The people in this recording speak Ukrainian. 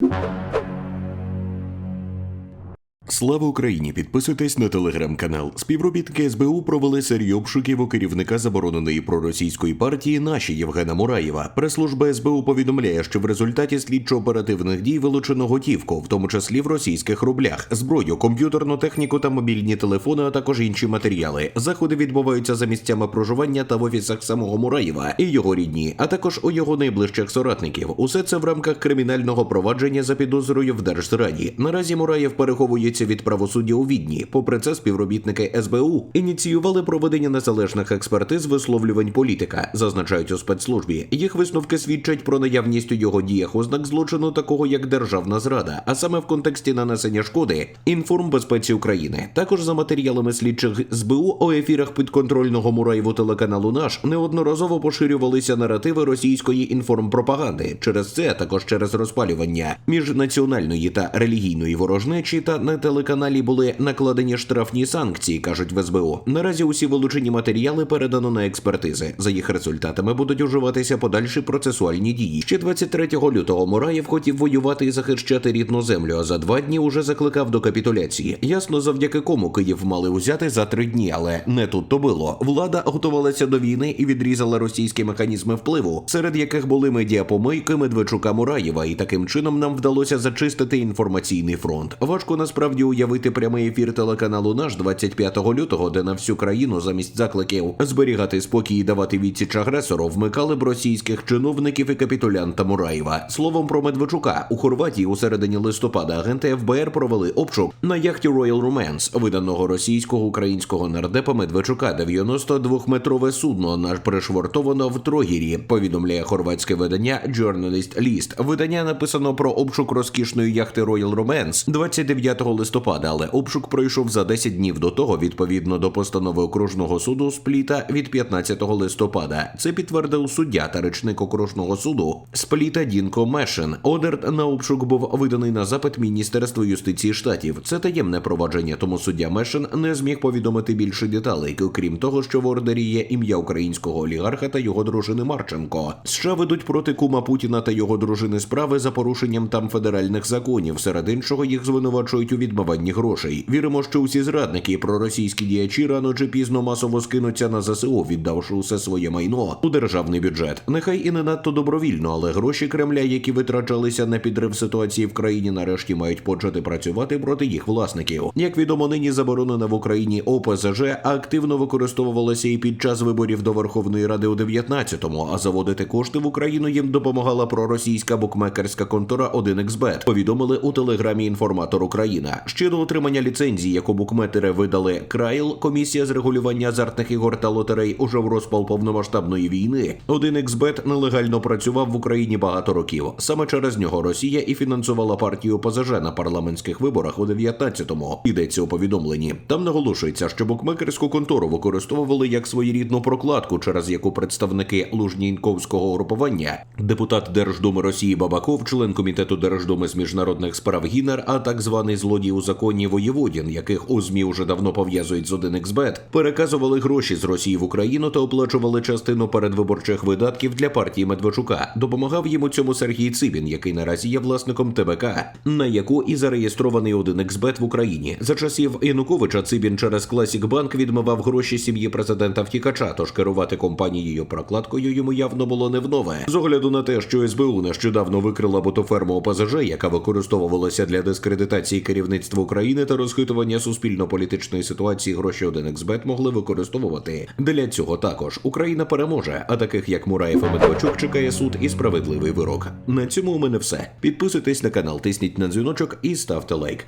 you. Слава Україні! Підписуйтесь на телеграм-канал. Співробітники СБУ провели серію обшуків у керівника забороненої проросійської партії наші Євгена Мураєва. Прес-служба СБУ повідомляє, що в результаті слідчо-оперативних дій вилучено готівку, в тому числі в російських рублях, зброю, комп'ютерну техніку та мобільні телефони, а також інші матеріали. Заходи відбуваються за місцями проживання та в офісах самого Мураєва і його рідні, а також у його найближчих соратників. Усе це в рамках кримінального провадження за підозрою в держзраді. Наразі Мураєв переховується від правосуддя у відні. Попри це, співробітники СБУ ініціювали проведення незалежних експертиз висловлювань політика, зазначають у спецслужбі. Їх висновки свідчать про наявність у його діях ознак злочину такого як державна зрада, а саме в контексті нанесення шкоди інформбезпеці України. Також за матеріалами слідчих СБУ у ефірах підконтрольного Мураєву телеканалу наш неодноразово поширювалися наративи російської інформпропаганди. Через це а також через розпалювання міжнаціональної та релігійної ворожнечі та на телеканалі були накладені штрафні санкції, кажуть в СБУ. Наразі усі вилучені матеріали передано на експертизи. За їх результатами будуть уживатися подальші процесуальні дії. Ще 23 лютого Мураєв хотів воювати і захищати рідну землю. А за два дні уже закликав до капітуляції. Ясно, завдяки кому Київ мали узяти за три дні, але не тут то було. Влада готувалася до війни і відрізала російські механізми впливу, серед яких були медіапомийки Медведчука Мураєва, і таким чином нам вдалося зачистити інформаційний фронт. Важко насправді уявити прямий ефір телеканалу наш 25 лютого, де на всю країну замість закликів зберігати спокій і давати відсіч агресору, вмикали б російських чиновників і капітулянта Мураєва. Словом про Медведчука у Хорватії у середині листопада агенти ФБР провели обшук на яхті Royal Romance, виданого російського українського нардепа Медведчука. 92-метрове судно наш пришвартовано в Трогірі. Повідомляє хорватське видання Journalist List. Видання написано про обшук розкішної яхти Royal Romance 29 листопада, але обшук пройшов за 10 днів до того, відповідно до постанови окружного суду Спліта від 15 листопада. Це підтвердив суддя та речник окружного суду Спліта Дінко Мешен. Одер на обшук був виданий на запит Міністерства юстиції штатів. Це таємне провадження, тому суддя Мешен не зміг повідомити більше деталей, окрім того, що в ордері є ім'я українського олігарха та його дружини Марченко. США ведуть проти кума Путіна та його дружини справи за порушенням там федеральних законів. Серед іншого їх звинувачують у відмиванні грошей. Віримо, що усі зрадники і проросійські діячі рано чи пізно масово скинуться на ЗСУ, віддавши усе своє майно у державний бюджет. Нехай і не надто добровільно, але гроші Кремля, які витрачалися на підрив ситуації в країні, нарешті мають почати працювати проти їх власників. Як відомо, нині заборонена в Україні ОПЗЖ активно використовувалася і під час виборів до Верховної Ради у 19-му, а заводити кошти в Україну їм допомагала проросійська букмекерська контора 1xBet, повідомили у телеграмі інформатор Україна. Ще до отримання ліцензії, яку букметери видали Крайл, комісія з регулювання азартних ігор та лотерей уже в розпал повномасштабної війни. 1xBet нелегально працював в Україні багато років. Саме через нього Росія і фінансувала партію ПЗЖ на парламентських виборах у 19-му. Йдеться у повідомленні. Там наголошується, що букмекерську контору використовували як своєрідну прокладку, через яку представники Лужнінковського угрупування, депутат Держдуми Росії Бабаков, член комітету Держдуми з міжнародних справ Гінер, а так званий злодій у законі Воєводін, яких у ЗМІ уже давно пов'язують з 1xBet, переказували гроші з Росії в Україну та оплачували частину передвиборчих видатків для партії Медведчука. Допомагав їм у цьому Сергій Цибін, який наразі є власником ТБК, на яку і зареєстрований 1xBet в Україні. За часів Януковича Цибін через Classic Bank відмивав гроші сім'ї президента втікача, тож керувати компанією прокладкою йому явно було не внове. З огляду на те, що СБУ нещодавно викрила ботоферму ОПЗЖ, яка використовувалася для дискредитації керівництва України та розхитування суспільно-політичної ситуації, гроші 1xBet могли використовувати. Для цього також Україна переможе, а таких як Мураєв і Медведчук чекає суд і справедливий вирок. На цьому у мене все. Підписуйтесь на канал, тисніть на дзвіночок і ставте лайк.